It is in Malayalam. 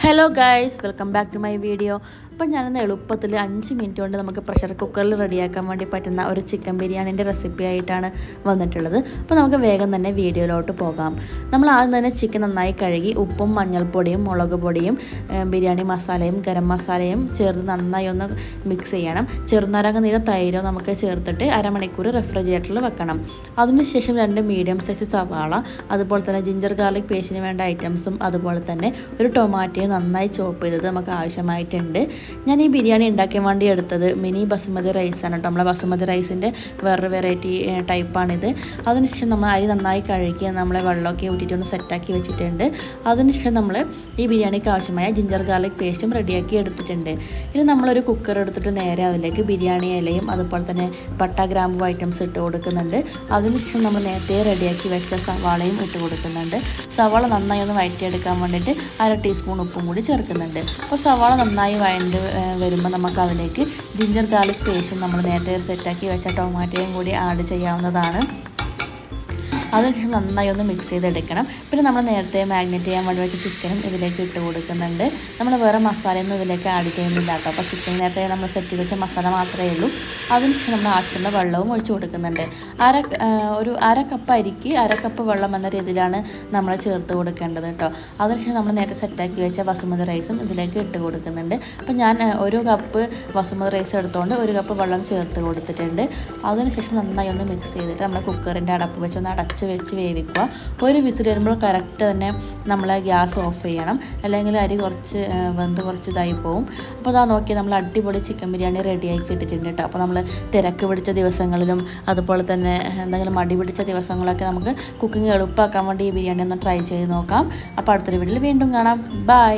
hello guys welcome back to my video അപ്പം ഞാനിന്ന് എളുപ്പത്തിൽ അഞ്ച് മിനിറ്റ് കൊണ്ട് നമുക്ക് പ്രഷർ കുക്കറിൽ റെഡിയാക്കാൻ വേണ്ടി പറ്റുന്ന ഒരു ചിക്കൻ ബിരിയാണിന്റെ റെസിപ്പി ആയിട്ടാണ് വന്നിട്ടുള്ളത്. അപ്പോൾ നമുക്ക് വേഗം തന്നെ വീഡിയോയിലോട്ട് പോകാം. നമ്മൾ ആദ്യം തന്നെ ചിക്കൻ നന്നായി കഴുകി ഉപ്പും മഞ്ഞൾപ്പൊടിയും മുളക് പൊടിയും ബിരിയാണി മസാലയും ഗരം മസാലയും ചേർത്ത് നന്നായി ഒന്ന് മിക്സ് ചെയ്യണം. ചെറുനാരങ്ങ നീര തൈരോ നമുക്ക് ചേർത്തിട്ട് അരമണിക്കൂർ റെഫ്രിജറേറ്ററിൽ വെക്കണം. അതിനുശേഷം രണ്ട് മീഡിയം സൈസ് സവാള അതുപോലെ തന്നെ ജിഞ്ചർ ഗാർലിക് പേസ്റ്റിന് വേണ്ട ഐറ്റംസും അതുപോലെ തന്നെ ഒരു ടൊമാറ്റോയും നന്നായി ചോപ്പ് ചെയ്തത് നമുക്ക് ആവശ്യമായിട്ടുണ്ട്. ഞാൻ ഈ ബിരിയാണി ഉണ്ടാക്കാൻ വേണ്ടി എടുത്തത് മിനി ബസുമതി റൈസാണ് കേട്ടോ. നമ്മളെ ബസുമതി റൈസിന്റെ വേറൊരു വെറൈറ്റി ടൈപ്പാണിത് അതിനുശേഷം നമ്മൾ അരി നന്നായി കഴുകി നമ്മളെ വെള്ളമൊക്കെ ഊറ്റിയിട്ട് ഒന്ന് സെറ്റാക്കി വെച്ചിട്ടുണ്ട്. അതിനുശേഷം നമ്മൾ ഈ ബിരിയാണിക്ക് ആവശ്യമായ ജിഞ്ചർ ഗാർലിക് പേസ്റ്റും റെഡിയാക്കി എടുത്തിട്ടുണ്ട്. ഇനി നമ്മളൊരു കുക്കർ എടുത്തിട്ട് നേരെ അതിലേക്ക് ബിരിയാണി ഇലയും അതുപോലെ തന്നെ പട്ട ഗ്രാമ്പു ഐറ്റംസ് ഇട്ട് കൊടുക്കുന്നുണ്ട്. അതിനുശേഷം നമ്മൾ നേരത്തെ റെഡിയാക്കി വെച്ച സവാളയും ഇട്ട് കൊടുക്കുന്നുണ്ട്. സവാള നന്നായി ഒന്ന് വഴറ്റിയെടുക്കാൻ വേണ്ടിയിട്ട് അര ടീസ്പൂൺ ഉപ്പും കൂടി ചേർക്കുന്നുണ്ട്. അപ്പോൾ സവാള നന്നായി വഴണ്ട് ഏഹ് വരുമ്പോൾ നമുക്ക് അതിലേക്ക് ജിഞ്ചർ ഗാർലിക് പേസ്റ്റും നമ്മൾ നേരത്തെ സെറ്റാക്കി വെച്ച ടൊമാറ്റോയും കൂടി ആഡ് ചെയ്യാവുന്നതാണ്. അതിനുശേഷം നന്നായി ഒന്ന് മിക്സ് ചെയ്തെടുക്കണം. പിന്നെ നമ്മൾ നേരത്തെ മാഗ്നറ്റ് ചെയ്യാൻ വേണ്ടി വെച്ച ചിക്കനും ഇതിലേക്ക് ഇട്ട് കൊടുക്കുന്നുണ്ട്. നമ്മൾ വേറെ മസാലയൊന്നും ഇതിലേക്ക് ആഡ് ചെയ്യുന്നില്ല കേട്ടോ. അപ്പോൾ ചിക്കൻ നേരത്തെ നമ്മൾ സെറ്റ് ചെയ്ത് വെച്ച മസാല മാത്രമേ ഉള്ളൂ. അതിനുശേഷം നമ്മൾ ആവശ്യത്തിന്റെ വെള്ളവും ഒഴിച്ച് കൊടുക്കുന്നുണ്ട്. അര ഒരു അര കപ്പ് അരിക്ക് അര കപ്പ് വെള്ളം എന്ന രീതിയിലാണ് നമ്മൾ ചേർത്ത് കൊടുക്കേണ്ടത് കേട്ടോ. അതിനുശേഷം നമ്മൾ നേരത്തെ സെറ്റാക്കി വെച്ച ബസുമതി റൈസും ഇതിലേക്ക് ഇട്ട് കൊടുക്കുന്നുണ്ട്. അപ്പോൾ ഞാൻ ഒരു കപ്പ് വസുമതി റൈസ് എടുത്തുകൊണ്ട് ഒരു കപ്പ് വെള്ളം ചേർത്ത് കൊടുത്തിട്ടുണ്ട്. അതിനുശേഷം നന്നായി ഒന്ന് മിക്സ് ചെയ്തിട്ട് നമ്മൾ കുക്കറിന്റെ അടപ്പ് വെച്ച് ഒന്ന് അടച്ച് വെച്ച് വേവിക്കുക. ഒരു വിസിൽ വരുമ്പോൾ കറക്റ്റ് തന്നെ നമ്മൾ ഗ്യാസ് ഓഫ് ചെയ്യണം. അല്ലെങ്കിൽ അരി കുറച്ച് വെന്ത് കുറച്ച് ഇതായി പോവും. അപ്പോൾ അതാ നോക്കി നമ്മൾ അടിപൊളി ചിക്കൻ ബിരിയാണി റെഡിയാക്കി ഇട്ടിട്ടുണ്ട് കേട്ടോ. അപ്പോൾ നമ്മൾ തിരക്ക് പിടിച്ച ദിവസങ്ങളിലും അതുപോലെ തന്നെ എന്തെങ്കിലും മടി പിടിച്ച ദിവസങ്ങളൊക്കെ നമുക്ക് കുക്കിംഗ് എളുപ്പമാക്കാൻ വേണ്ടി ഈ ബിരിയാണി ഒന്ന് ട്രൈ ചെയ്ത് നോക്കാം. അപ്പോൾ അടുത്തൊരു വീട്ടിൽ വീണ്ടും കാണാം. ബൈ.